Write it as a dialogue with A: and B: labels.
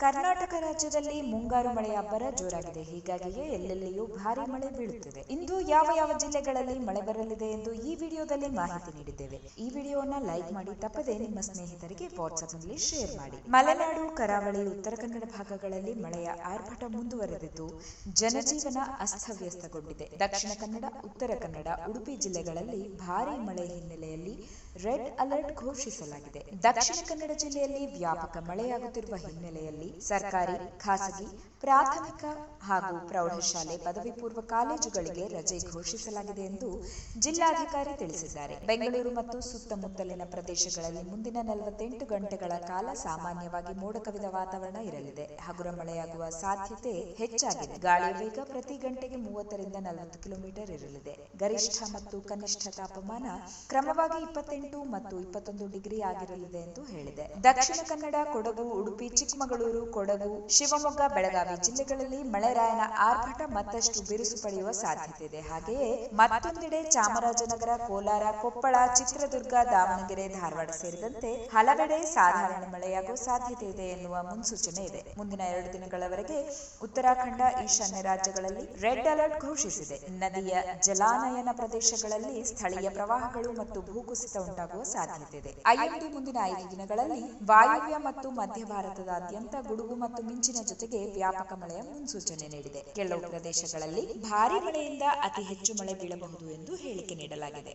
A: ಕರ್ನಾಟಕ ರಾಜ್ಯದಲ್ಲಿ ಮುಂಗಾರು ಮಳೆಯ ಅಬ್ಬರ ಜೋರಾಗಿದೆ. ಹೀಗಾಗಿಯೇ ಎಲ್ಲೆಲ್ಲಿಯೂ ಭಾರಿ ಮಳೆ ಬೀಳುತ್ತಿದೆ. ಇಂದು ಯಾವ ಯಾವ ಜಿಲ್ಲೆಗಳಲ್ಲಿ ಮಳೆ ಬರಲಿದೆ ಎಂದು ಈ ವಿಡಿಯೋದಲ್ಲಿ ಮಾಹಿತಿ ನೀಡಿದ್ದೇವೆ. ಈ ವಿಡಿಯೋನ ಲೈಕ್ ಮಾಡಿ, ತಪ್ಪದೆ ನಿಮ್ಮ ಸ್ನೇಹಿತರಿಗೆ ವಾಟ್ಸ್ಆಪ್ನಲ್ಲಿ ಶೇರ್ ಮಾಡಿ. ಮಲೆನಾಡು, ಕರಾವಳಿ, ಉತ್ತರ ಕನ್ನಡ ಭಾಗಗಳಲ್ಲಿ ಮಳೆಯ ಆರ್ಭಟ ಮುಂದುವರೆದಿದ್ದು, ಜನಜೀವನ ಅಸ್ತವ್ಯಸ್ತಗೊಂಡಿದೆ. ದಕ್ಷಿಣ ಕನ್ನಡ, ಉತ್ತರ ಕನ್ನಡ, ಉಡುಪಿ ಜಿಲ್ಲೆಗಳಲ್ಲಿ ಭಾರಿ ಮಳೆ ಹಿನ್ನೆಲೆಯಲ್ಲಿ ರೆಡ್ ಅಲರ್ಟ್ ಘೋಷಿಸಲಾಗಿದೆ. ದಕ್ಷಿಣ ಕನ್ನಡ ಜಿಲ್ಲೆಯಲ್ಲಿ ವ್ಯಾಪಕ ಮಳೆಯಾಗುತ್ತಿರುವ ಹಿನ್ನೆಲೆಯಲ್ಲಿ ಸರ್ಕಾರಿ ಖಾಸಗಿ ಪ್ರಾಥಮಿಕ ಹಾಗೂ ಪ್ರೌಢಶಾಲೆ ಪದವಿ ಪೂರ್ವ ಕಾಲೇಜುಗಳಿಗೆ ರಜೆ ಘೋಷಿಸಲಾಗಿದೆ ಎಂದು ಜಿಲ್ಲಾಧಿಕಾರಿ ತಿಳಿಸಿದ್ದಾರೆ. ಬೆಂಗಳೂರು ಮತ್ತು ಸುತ್ತಮುತ್ತಲಿನ ಪ್ರದೇಶಗಳಲ್ಲಿ ಮುಂದಿನ ನಲವತ್ತೆಂಟು ಗಂಟೆಗಳ ಕಾಲ ಸಾಮಾನ್ಯವಾಗಿ ಮೋಡ ಕವಿದ ವಾತಾವರಣ ಇರಲಿದೆ. ಹಗುರ ಮಳೆಯಾಗುವ ಸಾಧ್ಯತೆ ಹೆಚ್ಚಾಗಿದೆ. ಗಾಳಿಯ ವೇಗ ಪ್ರತಿ ಗಂಟೆಗೆ ಮೂವತ್ತರಿಂದ ನಲವತ್ತು ಕಿಲೋಮೀಟರ್ ಇರಲಿದೆ. ಗರಿಷ್ಠ ಮತ್ತು ಕನಿಷ್ಠ ತಾಪಮಾನ ಕ್ರಮವಾಗಿ ಇಪ್ಪತ್ತೆಂಟು ಮತ್ತು ಇಪ್ಪತ್ತೊಂದು ಡಿಗ್ರಿ ಆಗಿರಲಿದೆ ಎಂದು ಹೇಳಿದೆ. ದಕ್ಷಿಣ ಕನ್ನಡ, ಕೊಡಗು, ಉಡುಪಿ, ಚಿಕ್ಕಮಗಳೂರು, ಕೊಡಗು, ಶಿವಮೊಗ್ಗ, ಬೆಳಗಾವಿ ಜಿಲ್ಲೆಗಳಲ್ಲಿ ಮಳೆರಾಯನ ಆರ್ಭಟ ಮತ್ತಷ್ಟು ಬಿರುಸು ಪಡೆಯುವ ಸಾಧ್ಯತೆ ಇದೆ. ಹಾಗೆಯೇ ಮತ್ತೊಂದೆಡೆ ಚಾಮರಾಜನಗರ, ಕೋಲಾರ, ಕೊಪ್ಪಳ, ಚಿತ್ರದುರ್ಗ, ದಾವಣಗೆರೆ, ಧಾರವಾಡ ಸೇರಿದಂತೆ ಹಲವೆಡೆ ಸಾಧಾರಣ ಮಳೆಯಾಗುವ ಸಾಧ್ಯತೆ ಇದೆ ಎನ್ನುವ ಮುನ್ಸೂಚನೆ ಇದೆ. ಮುಂದಿನ ಎರಡು ದಿನಗಳವರೆಗೆ ಉತ್ತರಾಖಂಡ, ಈಶಾನ್ಯ ರಾಜ್ಯಗಳಲ್ಲಿ ರೆಡ್ ಅಲರ್ಟ್ ಘೋಷಿಸಿದೆ. ನದಿಯ ಜಲಾನಯನ ಪ್ರದೇಶಗಳಲ್ಲಿ ಸ್ಥಳೀಯ ಪ್ರವಾಹಗಳು ಮತ್ತು ಭೂಕುಸಿತ ಉಂಟಾಗುವ ಸಾಧ್ಯತೆ ಇದೆ. ಐಎಂಡಿ ಮುಂದಿನ ಐದು ದಿನಗಳಲ್ಲಿ ವಾಯುವ್ಯ ಮತ್ತು ಮಧ್ಯ ಭಾರತದಾದ್ಯಂತ ಗುಡುಗು ಮತ್ತು ಮಿಂಚಿನ ಜೊತೆಗೆ ವ್ಯಾಪಕ ಮಳೆಯ ಮುನ್ಸೂಚನೆ ನೀಡಿದೆ. ಕೆಲವು ಪ್ರದೇಶಗಳಲ್ಲಿ ಭಾರಿ ಮಳೆಯಿಂದ ಅತಿ ಹೆಚ್ಚು ಮಳೆ ಬೀಳಬಹುದು ಎಂದು ಹೇಳಿಕೆ ನೀಡಲಾಗಿದೆ.